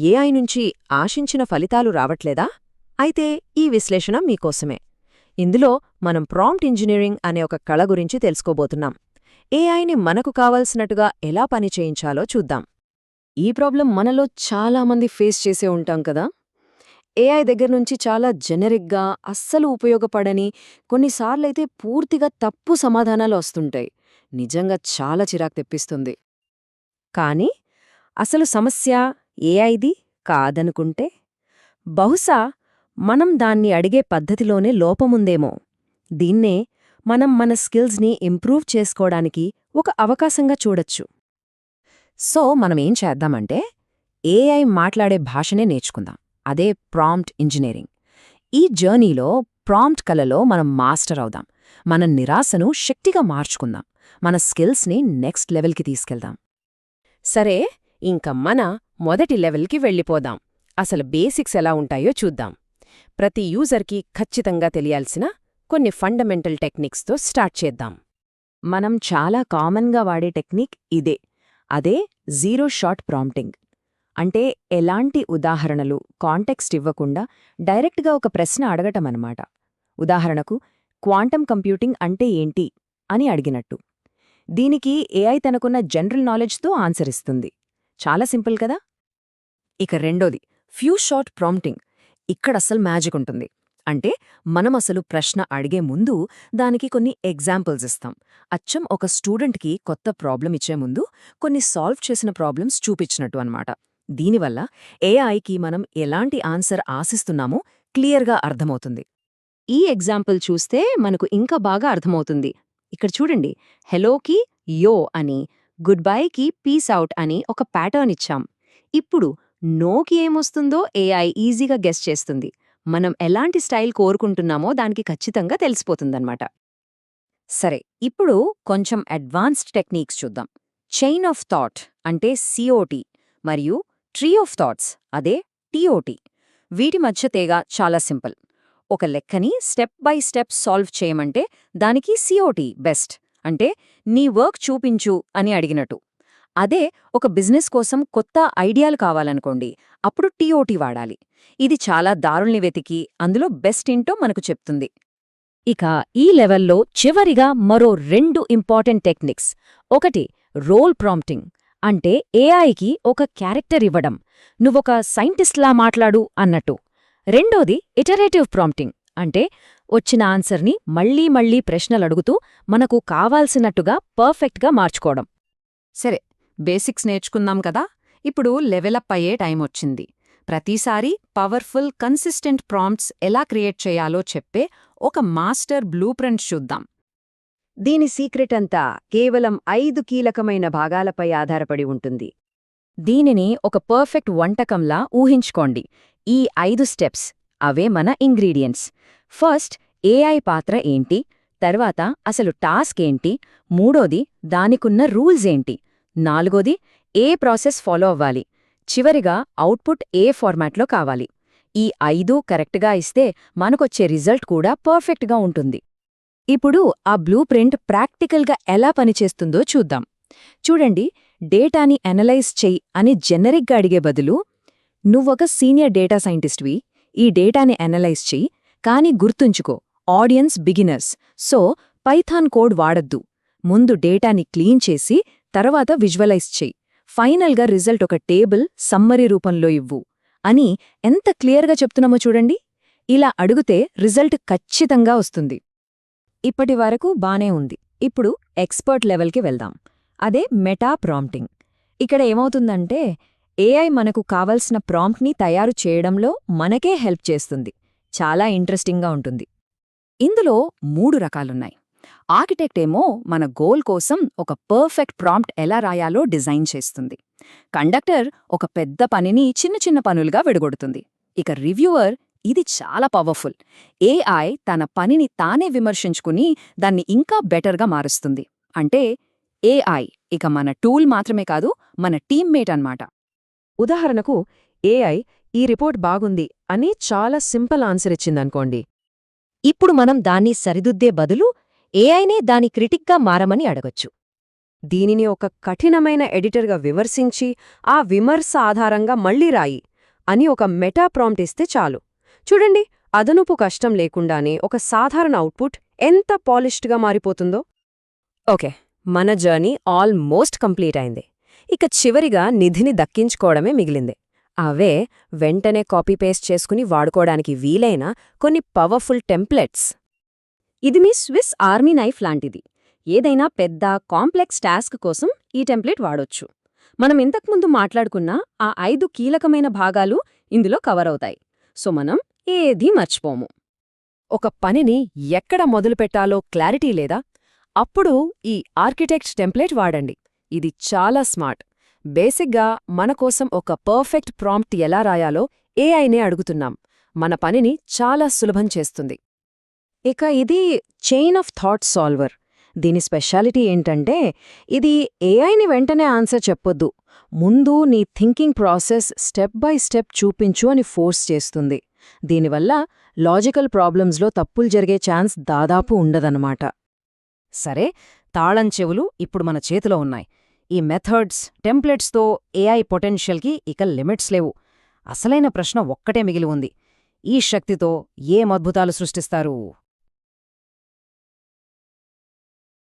AI నుంచి ఆశించిన ఫలితాలు రావట్లేదా? అయితే ఈ విశ్లేషణ మీకోసమే. ఇందులో మనం ప్రాంప్ట్ ఇంజనీరింగ్ అనే ఒక కళ గురించి తెలుసుకోబోతున్నాం. ఏఐని మనకు కావలసినట్టుగా ఎలా పని చేయించాలో చూద్దాం. ఈ ప్రాబ్లం మనలో చాలామంది ఫేస్ చేసే ఉంటాం కదా? ఏఐ దగ్గర నుంచి చాలా జెనరిక్గా అస్సలు ఉపయోగపడని కొన్నిసార్లైతే పూర్తిగా తప్పు సమాధానాలు వస్తుంటాయి. నిజంగా చాలా చిరాకు తెప్పిస్తుంది. కాని అసలు సమస్య ఏఐది కాదనుకుంటే? బహుశా మనం దాన్ని అడిగే పద్ధతిలోనే లోపముందేమో. దీన్నే మనం మన స్కిల్స్ని ఇంప్రూవ్ చేసుకోవడానికి ఒక అవకాశంగా చూడొచ్చు. సో మనమేం చేద్దామంటే ఏఐ మాట్లాడే భాషనే నేర్చుకుందాం. అదే ప్రాంప్ట్ ఇంజనీరింగ్. ఈ జర్నీలో ప్రాంప్ట్ కలలో మనం మాస్టర్ అవుదాం. మన నిరాశను శక్తిగా మార్చుకుందాం. మన స్కిల్స్ని నెక్స్ట్ లెవెల్కి తీసుకెళ్దాం. సరే ఇంక మన మొదటి లెవెల్కి వెళ్ళిపోదాం. అసలు బేసిక్స్ ఎలా ఉంటాయో చూద్దాం. ప్రతి యూజర్కి ఖచ్చితంగా తెలియాల్సిన కొన్ని ఫండమెంటల్ టెక్నిక్స్తో స్టార్ట్ చేద్దాం. మనం చాలా కామన్గా వాడే టెక్నిక్ ఇదే. అదే జీరో షాట్ ప్రాంప్టింగ్. అంటే ఎలాంటి ఉదాహరణలు కాంటెక్స్ట్ ఇవ్వకుండా డైరెక్ట్గా ఒక ప్రశ్న అడగటమన్నమాట ఉదాహరణకు క్వాంటం కంప్యూటింగ్ అంటే ఏంటి? అని అడిగినట్టు. దీనికి ఏఐ తనకున్న జనరల్ నాలెడ్జ్తో ఆన్సర్ ఇస్తుంది. చాలా సింపుల్ కదా? ఇక రెండోది ఫ్యూ షార్ట్ ప్రాంప్టింగ్ ఇక్కడసలు మ్యాజిక్ ఉంటుంది. అంటే మనం అసలు ప్రశ్న అడిగే ముందు దానికి కొన్ని ఎగ్జాంపుల్స్ ఇస్తాం. అచ్చం ఒక స్టూడెంట్కి కొత్త ప్రాబ్లం ఇచ్చే ముందు కొన్ని సాల్వ్ చేసిన ప్రాబ్లమ్స్ చూపించినట్టు అనమాట దీనివల్ల ఏఐకి మనం ఎలాంటి ఆన్సర్ ఆశిస్తున్నామో క్లియర్గా అర్థమవుతుంది. ఈ ఎగ్జాంపుల్ చూస్తే మనకు ఇంకా బాగా అర్థమవుతుంది. ఇక్కడ చూడండి హెలోకి యో అని గుడ్ బైకి పీస్ అవుట్ అని ఒక ప్యాటర్న్ ఇచ్చాం. ఇప్పుడు నోకి ఏమొస్తుందో ఏఐ ఈజీగా గెస్ చేస్తుంది. మనం ఎలాంటి స్టైల్ కోరుకుంటున్నామో దానికి ఖచ్చితంగా తెలిసిపోతుందన్నమాట. సరే ఇప్పుడు కొంచెం అడ్వాన్స్డ్ టెక్నిక్స్ చూద్దాం. చైన్ ఆఫ్ థాట్ అంటే సిఓటి మరియు ట్రీ ఆఫ్ థాట్స్ అదే టీఓటి వీటి మధ్య తేగ చాలా సింపుల్. ఒక లెక్కని స్టెప్ బై స్టెప్ సాల్వ్ చేయమంటే దానికి సిఓటి బెస్ట్ అంటే నీ వర్క్ చూపించు అని అడిగినట్టు. అదే ఒక బిజినెస్ కోసం కొత్త ఐడియాలు కావాలనుకోండి. అప్పుడు టీఓటీ వాడాలి. ఇది చాలా దారుల్ని వెతికి అందులో బెస్ట్ ఏంటో మనకు చెప్తుంది. ఇక ఈ లెవెల్లో చివరిగా మరో రెండు ఇంపార్టెంట్ టెక్నిక్స్. ఒకటి రోల్ ప్రాంప్టింగ్. అంటే ఏఐకి ఒక క్యారెక్టర్ ఇవ్వడం. నువ్వొక సైంటిస్ట్లా మాట్లాడు అన్నట్టు. రెండోది ఇటరేటివ్ ప్రాంప్టింగ్. అంటే వచ్చిన ఆన్సర్ని మళ్ళీ మళ్ళీ ప్రశ్నలడుగుతూ మనకు కావాల్సినట్టుగా పర్ఫెక్ట్గా మార్చుకోవడం. సరే బేసిక్స్ నేర్చుకుందాం కదా? ఇప్పుడు లెవెలప్ అయ్యే టైం వచ్చింది. ప్రతిసారి పవర్ఫుల్ కన్సిస్టెంట్ ప్రాంప్ట్స్ ఎలా క్రియేట్ చేయాలో చెప్పే ఒక మాస్టర్ బ్లూ ప్రింట్ చూద్దాం. దీని సీక్రెట్ అంతా కేవలం ఐదు కీలకమైన భాగాలపై ఆధారపడి ఉంటుంది. దీనిని ఒక పర్ఫెక్ట్ వంటకంలా ఊహించుకోండి. ఈ ఐదు స్టెప్స్ అవే మన ఇంగ్రీడియంట్స్. ఫస్ట్ ఏఐ పాత్ర ఏంటి? తర్వాత అసలు టాస్క్ ఏంటి? మూడోది దానికున్న రూల్స్ ఏంటి? నాలుగోది ఏ ప్రాసెస్ ఫాలో అవ్వాలి? చివరిగా అవుట్పుట్ ఏ ఫార్మాట్లో కావాలి? ఈ ఐదూ కరెక్ట్గా ఇస్తే మనకొచ్చే రిజల్ట్ కూడా పర్ఫెక్ట్గా ఉంటుంది. ఇప్పుడు ఆ బ్లూ ప్రింట్ ప్రాక్టికల్గా ఎలా పనిచేస్తుందో చూద్దాం. చూడండి డేటాని అనలైజ్ చెయ్యి అని జెనరిక్గా అడిగే బదులు నువ్వొక సీనియర్ డేటా సైంటిస్ట్వి ఈ డేటాని అనలైజ్ చెయ్యి కానీ గుర్తుంచుకో audience beginners so python code వాడద్దు. ముందు డేటాని క్లీన్ చేసి తర్వాత విజువలైజ్ చెయ్యి. ఫైనల్గా రిజల్ట్ ఒక టేబుల్ సమ్మరీ రూపంలో ఇవ్వు. అని ఎంత క్లియర్గా చెప్తున్నామో చూడండి. ఇలా అడుగుతే రిజల్ట్ ఖచ్చితంగా వస్తుంది. ఇప్పటి వరకు బానే ఉంది. ఇప్పుడు ఎక్స్పర్ట్ లెవెల్కి వెళ్దాం. అదే మెటా ప్రాంప్టింగ్. ఇక్కడ ఏమవుతుందంటే ఏఐ మనకు కావలసిన ప్రాంప్ట్ని తయారు చేయడంలో మనకే హెల్ప్ చేస్తుంది. చాలా ఇంట్రెస్టింగ్గా ఉంటుంది. ఇందులో మూడు రకాలున్నాయి. ఆర్కిటెక్ట్ ఏమో మన గోల్ కోసం ఒక పర్ఫెక్ట్ ప్రాంప్ట్ ఎలా రాయాలో డిజైన్ చేస్తుంది. కండక్టర్ ఒక పెద్ద పనిని చిన్న చిన్న పనులుగా విడగొడుతుంది. ఇక రివ్యూవర్ ఇది చాలా పవర్ఫుల్. ఏఐ తన పనిని తానే విమర్శించుకుని దాన్ని ఇంకా బెటర్గా మారుస్తుంది. అంటే ఏఐ ఇక మన టూల్ మాత్రమే కాదు మన టీమ్మేట్ అన్నమాట. ఉదాహరణకు ఏఐ ఈ రిపోర్ట్ బాగుంది అని చాలా సింపుల్ ఆన్సర్ ఇచ్చిందనుకోండి. ఇప్పుడు మనం దాన్ని సరిదిద్దే బదులు ఏఐనే దాని క్రిటిక్గా మారమని అడగొచ్చు. దీనిని ఒక కఠినమైన ఎడిటర్గా విమర్శించి ఆ విమర్శ ఆధారంగా మళ్ళీ రాయి అని ఒక మెటా ప్రాంప్ట్ ఇస్తే చాలు. చూడండి అదనుపు కష్టం లేకుండానే ఒక సాధారణ అవుట్పుట్ ఎంత పాలిష్డ్గా మారిపోతుందో. ఓకే మన జర్నీ ఆల్మోస్ట్ కంప్లీట్ అయింది. ఇక చివరిగా నిధిని దక్కించుకోవడమే మిగిలింది. అవే వెంటనే కాపీ పేస్ట్ చేసుకుని వాడుకోవడానికి వీలైన కొన్ని పవర్ఫుల్ టెంప్లెట్స్. ఇది మీ స్విస్ ఆర్మీ నైఫ్ లాంటిది. ఏదైనా పెద్ద కాంప్లెక్స్ టాస్క్ కోసం ఈ టెంప్లెట్ వాడొచ్చు. మనం ఇంతకుముందు మాట్లాడుకున్న ఆ ఐదు కీలకమైన భాగాలు ఇందులో కవర్ అవుతాయి సో మనం ఏదీ మర్చిపోము. ఒక పనిని ఎక్కడ మొదలుపెట్టాలో క్లారిటీ లేదా? అప్పుడు ఈ ఆర్కిటెక్ట్ టెంప్లెట్ వాడండి. ఇది చాలా స్మార్ట్. బేసిక్గా మనకోసం ఒక పర్ఫెక్ట్ ప్రాంప్ట్ ఎలా రాయాలో ఏఐనే అడుగుతున్నాం. మన పనిని చాలా సులభం చేస్తుంది. ఇక ఇది చైన్ ఆఫ్ థాట్ సాల్వర్ దీని స్పెషాలిటీ ఏంటంటే ఇది ఏఐని వెంటనే ఆన్సర్ చెప్పొద్దు. ముందు నీ thinking process step by step చూపించు అని ఫోర్స్ చేస్తుంది. దీనివల్ల లాజికల్ ప్రాబ్లమ్స్లో తప్పులు జరిగే ఛాన్స్ దాదాపు ఉండదన్నమాట. సరే తాళం చెవులు ఇప్పుడు మన చేతిలో ఉన్నాయి. ఈ మెథడ్స్ టెంప్లెట్స్తో ఏఐ పొటెన్షియల్కి ఇక లిమిట్స్ లేవు. అసలైన ప్రశ్న ఒక్కటే మిగిలి ఉంది. ఈ శక్తితో ఏం అద్భుతాలు సృష్టిస్తారు?